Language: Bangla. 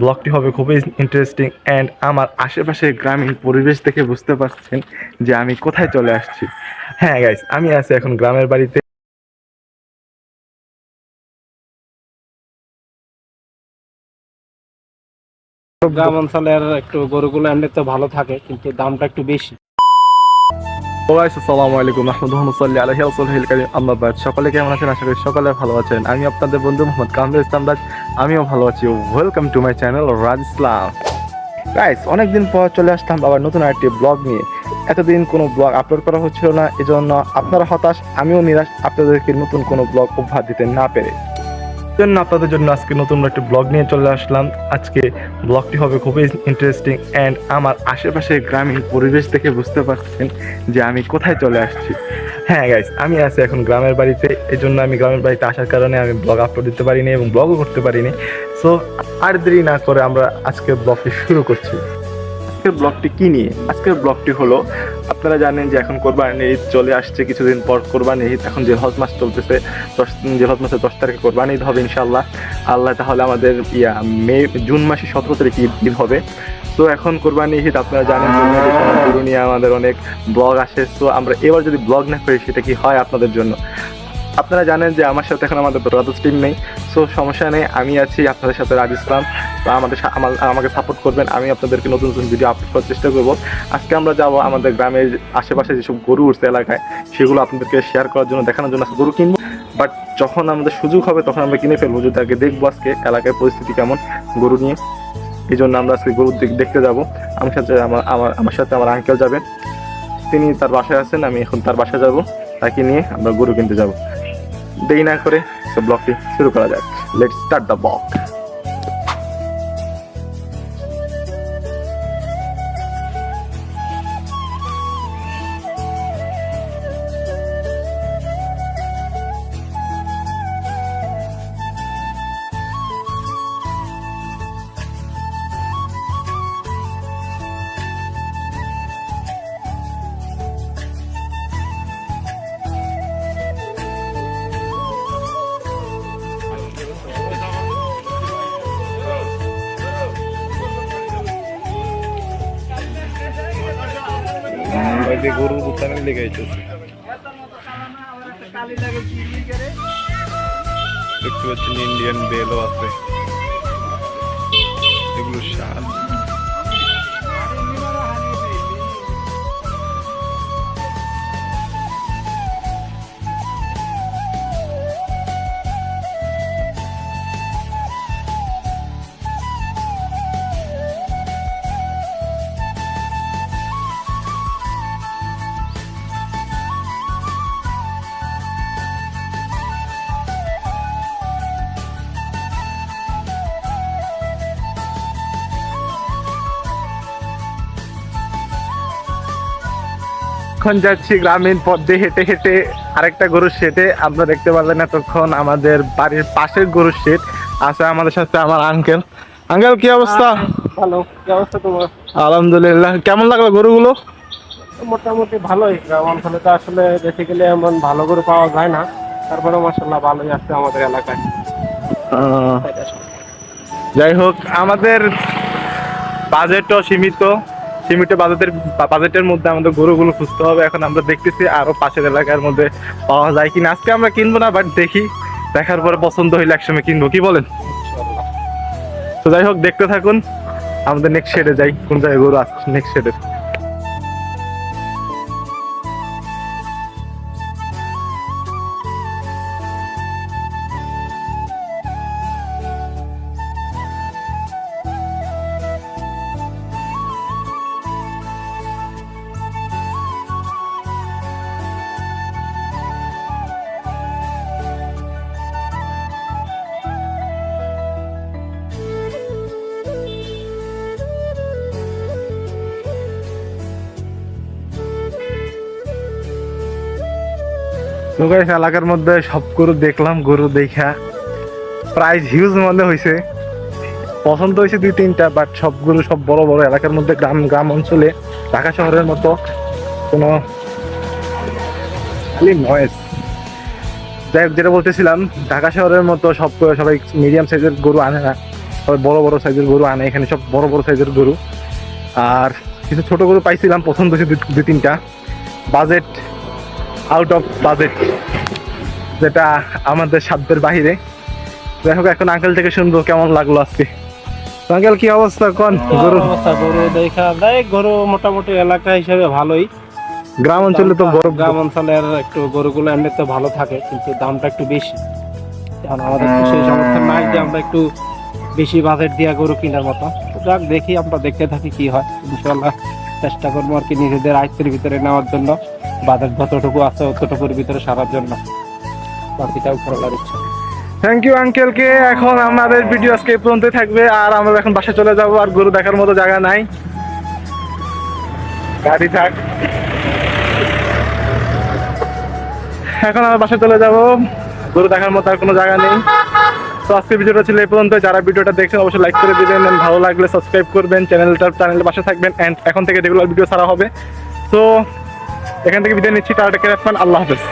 ব্লগটি হবে খুবই ইন্টারেস্টিং অ্যান্ড আমার আশেপাশে গ্রামীণ পরিবেশ দেখে বুঝতে পারছেন যে আমি কোথায় চলে আসছি। হ্যাঁ গাইস আমি আছি এখন গ্রামের বাড়িতে। গ্রাম অঞ্চলের একটু গরুগুলো এমনি তো ভালো থাকে কিন্তু দামটা একটু বেশি। আসসালামু আলাইকুম সাল্লি কারীম বাদ সকলে কেমন আছেন? আশা করি সকলে ভালো আছেন। আমি আপনাদের বন্ধু মোহাম্মদ কামরুল ইসলাম রাজ আমিও ভালো আছি। Welcome to my channel Raj Islam guys অনেকদিন পর চলে আসলাম আবার নতুন আরেকটি ব্লগ নিয়ে। এতদিন কোনো ব্লগ আপলোড করা হচ্ছিল না, এজন্য আপনারা হতাশ, আমিও নিরাশ, আপনাদেরকে নতুন কোনো ব্লগ উপহার দিতে না পেরে। জন্য আপনাদের জন্য আজকে নতুন একটি ব্লগ নিয়ে চলে আসলাম। আজকে ব্লগটি হবে খুবই ইন্টারেস্টিং অ্যান্ড আমার আশেপাশে গ্রামীণ পরিবেশ দেখে বুঝতে পারছেন যে আমি কোথায় চলে আসছি। হ্যাঁ গাইস আমি আছি এখন গ্রামের বাড়িতে এই জন্য আমি গ্রামের বাড়িতে আসার কারণে আমি ব্লগ আপলোড দিতে পারিনি এবং ব্লগও করতে পারিনি। সো আর দেরি না করে আমরা আজকে ব্লগটি শুরু করছি। আজকের ব্লগটি কি নিয়ে? আজকের ব্লগটি হলো, আপনারা জানেন যে এখন কোরবানি ঈদ চলে আসছে, কিছুদিন পর কোরবানি ঈদ, এখন যে হজ মাস চলতেছে, দশ, যে হজ মাসের দশ তারিখে কোরবানি ঈদ হবে ইনশাল্লাহ আল্লাহ তাহলে আমাদের, ইয়া, মে, জুন মাসে সতেরো তারিখে ঈদ ঈদ হবে। তো এখন কোরবানি ঈদ, আপনারা জানেন নিয়ে আমাদের অনেক ব্লগ আসে। তো আমরা এবার যদি ব্লগ না করি, সেটা কি হয় আপনাদের জন্য? আপনারা জানেন যে আমার সাথে এখন আমাদের ব্রাদার্স টিম নেই সো সমস্যা নেই, আমি আছি আপনাদের সাথে রাজ ইসলাম আমাদের আমাকে সাপোর্ট করবেন, আমি আপনাদেরকে নতুন নতুন ভিডিও আপলোড করার চেষ্টা করব। আজকে আমরা যাব আমাদের গ্রামের আশেপাশে যেসব গরু উঠছে এলাকায়, সেগুলো আপনাদেরকে শেয়ার করার জন্য, দেখানোর জন্য গরু কিনবো। বাট যখন আমাদের সুযোগ হবে, তখন আমরা কিনে ফেলব, যদি আগে দেখব আজকে এলাকায় পরিস্থিতি কেমন গরু নিয়ে। এই জন্য আমরা আজকে গরু দেখ- দেখতে যাব। আমার সাথে আমার আমার আমার সাথে আমার আঙ্কেল যাবেন। তিনি তার বাসায় আছেন, আমি এখন তার বাসায় যাব। তাকে নিয়ে আমরা গরু কিনতে যাব। দেরি না করে তো ব্লগটি শুরু করা যাক। লেটস স্টার্ট দ্য ব্লগ ওই যে গরু দোকানে লেগে গেছে। দেখতে পাচ্ছেন ইন্ডিয়ান বেলও আছে। এগুলো শাল এখন যাচ্ছি গ্রামীণ পথে হেঁটে হেঁটে আরেকটা গরুর শেডে আপনারা দেখতে পারলেন এতক্ষণ আমাদের বাড়ির পাশের গরুর শেড আছে আমাদের সাথে আমার আঙ্কেল আঙ্কেল কি অবস্থা? ভালো। কি অবস্থা তোমার? আলহামদুলিল্লাহ। কেমন লাগল গরুগুলো? মোটামুটি ভালোই। গ্রাম অঞ্চলে তো আসলে বেসিক্যালি এমন ভালো গরু পাওয়া যায় না। তারপরে মাসাল্লাহ ভালোই আছে আমাদের এলাকায়। যাই হোক আমাদের বাজেটও সীমিত। সীমিত বাজেটের বাজেটের মধ্যে আমাদের গরুগুলো খুঁজতে হবে। এখন আমরা দেখতেছি আরও পাশের এলাকার মধ্যে পাওয়া যায় কিনা। আজকে আমরা কিনবো না বাট দেখি। দেখার পরে পছন্দ হইলে একসময় কিনবো। কি বলেন? তো যাই হোক দেখতে থাকুন। আমাদের নেক্সট শেডে যাই। কোন জায়গায় গরু আসছে নেক্সট শেডে তো guys, এলাকার মধ্যে সব গরু দেখলাম গরু দেখা। প্রাইস হিউজ মনে হয়েছে পছন্দ হয়েছে দুই তিনটা বাট সব গরু সব বড় বড়। এলাকার মধ্যে গ্রাম গ্রাম অঞ্চলে ঢাকা শহরের মতো কোনো খালি নয়েজ যাই যেটা বলতেছিলাম ঢাকা শহরের মতো সব সবাই মিডিয়াম সাইজের গরু আনে না। সবাই বড় বড় সাইজের গরু আনে এখানে সব বড় বড় সাইজের গরু। আর কিছু ছোট গরু পাইছিলাম পছন্দ হয়েছে দু তিনটা। বাজেট আউট অফ বাজেট যেটা আমাদের সাধ্যের বাহিরে। যাই হোক এখন আঙ্কেল থেকে শুনব কেমন লাগল আজকে। আঙ্কেল কি অবস্থা কোন? গরু? অবস্থা গরু দেখা যায়। গরু মোটামুটি এলাকা হিসেবে ভালোই। গ্রাম অঞ্চলে তো বড় গ্রাম অঞ্চলের একটু গরুগুলো এমনিতে ভালো থাকে কিন্তু দামটা একটু বেশি। কারণ আমাদের তো সেই সামর্থ্য নাই যে আমরা একটু বেশি বাজেট দিয়া গরু কেনার মতো। যাক দেখি আমরা দেখতে থাকি কি হয়। ইনশাল্লাহ চেষ্টা করব আর কি নিজেদের আয়ত্তের ভিতরে নেওয়ার জন্য। বাজেট যতটুকু আছে ততটুকুর ভিতরে সারার জন্য। বাকিটাও করার ইচ্ছা। থ্যাংক ইউ আঙ্কেলকে এখন আমাদের ভিডিও আজকে এই পর্যন্তই থাকবে। আর আমরা এখন বাসায় চলে যাব আর গরু দেখার মতো জায়গা নাই। গাড়ি থাক। এখন আমরা বাসায় চলে যাব। গরু দেখার মতো আর কোনো জায়গা নেই। তো আজকে ভিডিওটা ছিল এই পর্যন্ত যারা ভিডিওটা দেখছেন, অবশ্যই লাইক করে দিবেন। ভালো লাগলে সাবস্ক্রাইব করবেন। চ্যানেলটা চ্যানেলের পাশে থাকবেন। অ্যান্ড এখন থেকে রেগুলার ভিডিও ছাড়া হবে। তো এখান থেকে বিদায় নিচ্ছি টাটা কেরাফান আল্লাহ হাফেজ।